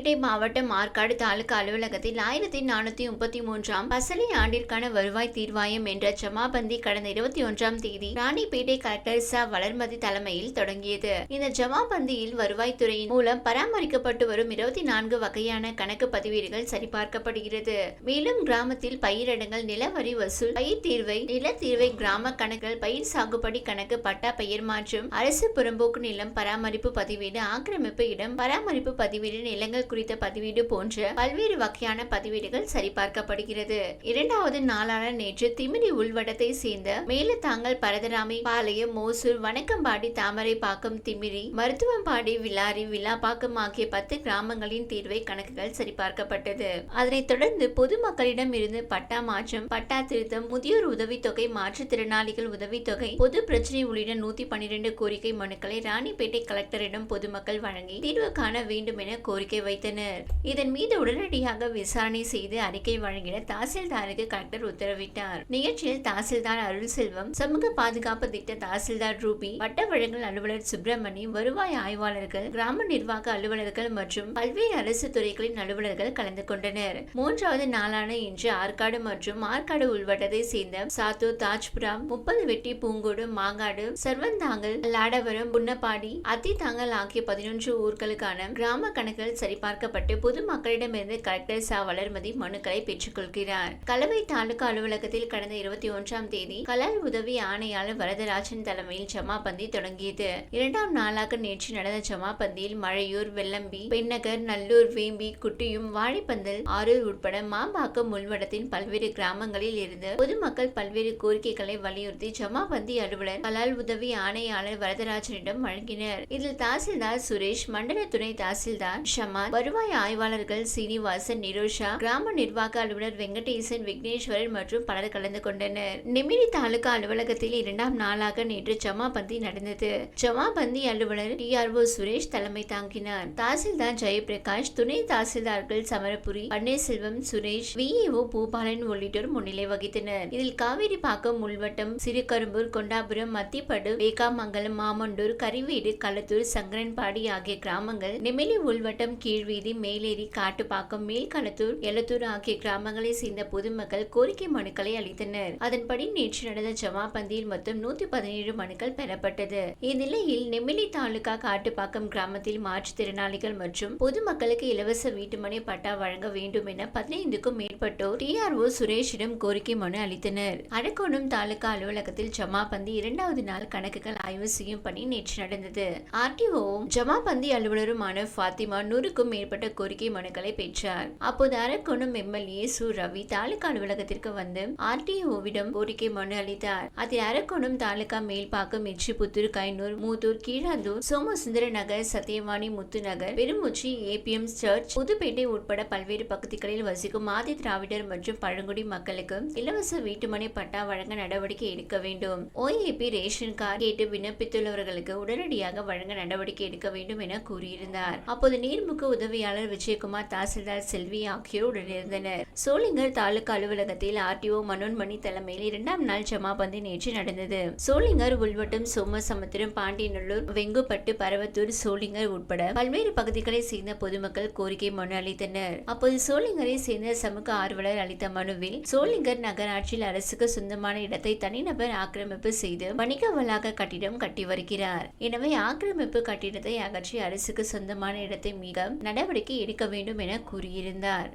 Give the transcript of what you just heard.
ராணிப்பேட்டை மாவட்டம் ஆற்காடு தாலுகா அலுவலகத்தில் ஆயிரத்தி நானூத்தி முப்பத்தி மூன்றாம் பசலை ஆண்டிற்கான வருவாய் தீர்வாயம் என்ற ஜமாபந்தி கடந்த இருபத்தி ஒன்றாம் தேதி ராணிப்பேட்டை கலெக்டர் ச. வளர்மதி தலைமையில் தொடங்கியது. இந்த ஜமாபந்தியில் வருவாய்த்துறையின் மூலம் பராமரிக்கப்பட்டு வரும் இருபத்தி நான்கு வகையான கணக்கு பதிவீடுகள் சரிபார்க்கப்படுகிறது. மேலும் கிராமத்தில் பயிரிடங்கள் நிலவரி வசூல் பயிர் தீர்வை நில தீர்வை கிராம கணக்குகள் பயிர் சாகுபடி கணக்கு பட்டா பெயர் மாற்றம் அரசு புறம்போக்கு நிலம் பராமரிப்பு பதிவீடு ஆக்கிரமிப்பு இடம் பராமரிப்பு பதிவீடு நிலங்கள் குறித்த பதிவீடு போன்ற பல்வேறு வகையான பதிவீடுகள் சரிபார்க்கப்படுகிறது. இரண்டாவது நாளான நேற்று திமிரி உள்வட்டத்தை சேர்ந்த மேலத்தாங்கல் பரதராமி பாளையம் மோசூர் வணக்கம்பாடி தாமரைப்பாக்கம் திமிரி மருத்துவம்பாடி வில்லாரி விழாப்பாக்கம் ஆகிய பத்து கிராமங்களின் தீர்வை கணக்குகள் சரிபார்க்கப்பட்டது. அதனைத் தொடர்ந்து பொதுமக்களிடம் இருந்து பட்டா மாற்றம் பட்டா திருத்தம் முதியோர் உதவித்தொகை மாற்றுத்திறனாளிகள் உதவித்தொகை பொது பிரச்சனை உள்ளிட்ட நூத்தி பன்னிரண்டு கோரிக்கை மனுக்களை ராணிப்பேட்டை கலெக்டரிடம் பொதுமக்கள் வழங்கி தீர்வு காண வேண்டும் என கோரிக்கை வைத்தனர். இதன் மீது உடனடியாக விசாரணை செய்து அறிக்கை வழங்கிட தாசில்தாருக்கு கலெக்டர் உத்தரவிட்டார். நிகழ்ச்சியில் தாசில்தார் அருள் செல்வம் சமூக பாதுகாப்பு திட்ட தாசில்தார் ரூபி வட்ட வழங்கல் அலுவலர் சுப்பிரமணி வருவாய் ஆய்வாளர்கள் கிராம நிர்வாக அலுவலர்கள் மற்றும் பல்வேறு அரசு துறைகளின் அலுவலர்கள் கலந்து கொண்டனர். மூன்றாவது நாளான இன்று ஆற்காடு மற்றும் ஆற்காடு உள்வட்டத்தை சேர்ந்த சாத்தூர் தாஜ்புரம் முப்பது வெட்டி பூங்கோடு மாங்காடு சர்வந்தாங்கல் லாடவரம் புன்னப்பாடி அத்தித்தாங்கல் ஆகிய பதினொன்று ஊர்களுக்கான கிராம கணக்குகள் சரிபார்க்கப்பட்டு பொதுமக்களிடமிருந்து கலெக்டர் சா. வளர்மதி மனுக்களை பெற்றுக்கொள்கிறார் கலவை தாலுகா அலுவலகத்தில் கடந்த இருபத்தி ஒன்றாம் தேதி கலால் உதவி ஆணையாளர் வரதராஜன் தலைமையில் ஜமாபந்தி தொடங்கியது. இரண்டாம் நாளாக நேற்று நடந்த ஜமாபந்தியில் மழையூர் வெள்ளம்பி பெண்ணகர் நல்லூர் வேம்பி குட்டியும் வாழைப்பந்தல் ஆரூர் உட்பட மாம்பாக்கம் உள்வட்டத்தின் பல்வேறு கிராமங்களில் இருந்து பொதுமக்கள் பல்வேறு கோரிக்கைகளை வலியுறுத்தி ஜமாபந்தி அலுவலர் கலால் உதவி ஆணையாளர் வரதராஜனிடம் வழங்கினர். இதில் தாசில்தார் சுரேஷ் மண்டல துணை தாசில்தார் ஷமால் வருவாய் ஆய்வாளர்கள் சீனிவாசன் நிரோஷா கிராம நிர்வாக அலுவலர் வெங்கடேசன் விக்னேஸ்வரன் மற்றும் பலர் கலந்து கொண்டனர். நிமிரி தாலுகா அலுவலகத்தில் இரண்டாம் நாளாக நேற்று ஜமாபந்தி நடந்தது. ஜமாபந்தி அலுவலர் டிஆர்ஓ சுரேஷ் தலைமை தாங்கினார். தாசில்தார் ஜெயபிரகாஷ் துணை தாசில்தார்கள் சமரபுரி பன்னீர்செல்வம் சுரேஷ் விஏஓ பூபாலன் உள்ளிட்டோர் முன்னிலை வகித்தனர். இதில் காவேரிப்பாக்கம் உள்வட்டம் சிறுகரும்பூர் கொண்டாபுரம் மத்திப்படு வேகாமங்கலம் மாமண்டூர் கரிவீடு களத்தூர் சங்கரன்பாடி ஆகிய கிராமங்கள் நெமிலி உள்வட்டம் கீழ் வீதி மேலேரி காட்டுப்பாக்கம் மேல்களத்தூர் எலத்தூர் ஆகிய கிராமங்களை சேர்ந்த பொதுமக்கள் கோரிக்கை மனுக்களை அளித்தனர். அதன்படி நேற்று நடந்த ஜமாபந்தியில் மொத்தம் நூத்தி பதினேழு மனுக்கள் பெறப்பட்டது. இந்நிலையில் நெமிலி தாலுகா காட்டுப்பாக்கம் கிராமத்தில் மாற்றுத்திறனாளிகள் மற்றும் பொதுமக்களுக்கு இலவச வீட்டுமனை பட்டா வழங்க வேண்டும் என பதினைந்துக்கும் மேற்பட்டோர் டிஆர்ஓ சுரேஷிடம் கோரிக்கை மனு அளித்தனர். அரக்கோணம் தாலுகா அலுவலகத்தில் ஜமாபந்தி இரண்டாவது நாள் கணக்குகள் ஆய்வு செய்யும் பணி நேற்று நடந்தது. ஆர்டிஓ ஜமாபந்தி அலுவலருமான ஃபாத்திமா நூறுக்கும் மேற்பட்ட கோரிக்கை மனுக்களை பெற்றார். அப்போது அரக்கோணம் எம்எல்ஏ சு ரவி தாலுகா அலுவலகத்திற்கு வந்து ஆர்டிஓவிடம் கோரிக்கை மனு அளித்தார். அதில் அரக்கோணம் தாலுகா மேல்பாக்கம் எச்சிபுத்தூர் கைனூர் மூதூர் கீழாந்தூர் சோமசுந்தர நகர் சத்தியவாணி முத்துநகர் பெருமுச்சி ஏபிஎம் சர்ச் புதுப்பேட்டை உட்பட பல்வேறு பகுதிகளில் வசிக்கும் ஆதி திராவிடர் மற்றும் பழங்குடி மக்களுக்கு இலவச வீட்டுமனை பட்டா வழங்க நடவடிக்கை எடுக்க வேண்டும். ஓஏபி ரேஷன் கார்டு கேட்டு விண்ணப்பித்துள்ளவர்களுக்கு உடனடியாக வழங்க நடவடிக்கை எடுக்க வேண்டும் என கூறியிருந்தார். அப்போது நீர்முக உதவி உதவியாளர் விஜயகுமார் தாசில்தார் செல்வி ஆகியோர் உடனிருந்தனர் சோளிங்கர் தாலுகா அலுவலகத்தில் ஆர்டிஓ மனோன்மணி தலைமையில் இரண்டாம் நாள் ஜமாபந்தி நேற்று நடந்தது. சோளிங்கர் உள்வட்டம் சோமசமுத்திரம் பாண்டியநல்லூர் வெங்குப்பட்டு பரவத்தூர் சோளிங்கர் உட்பட பல்வேறு பகுதிகளை சேர்ந்த பொதுமக்கள் கோரிக்கை மனு அளித்தனர். அப்போது சோளிங்கரை சேர்ந்த சமூக ஆர்வலர் அளித்த மனுவில் சோளிங்கர் நகராட்சியில் அரசுக்கு சொந்தமான இடத்தை தனிநபர் ஆக்கிரமிப்பு செய்து வணிக வளாக கட்டிடம் கட்டி வருகிறார். எனவே ஆக்கிரமிப்பு கட்டிடத்தை அகற்றி அரசுக்கு சொந்தமான இடத்தை மீக நடவடிக்கை எடுக்க வேண்டும் என கூறியிருந்தார்.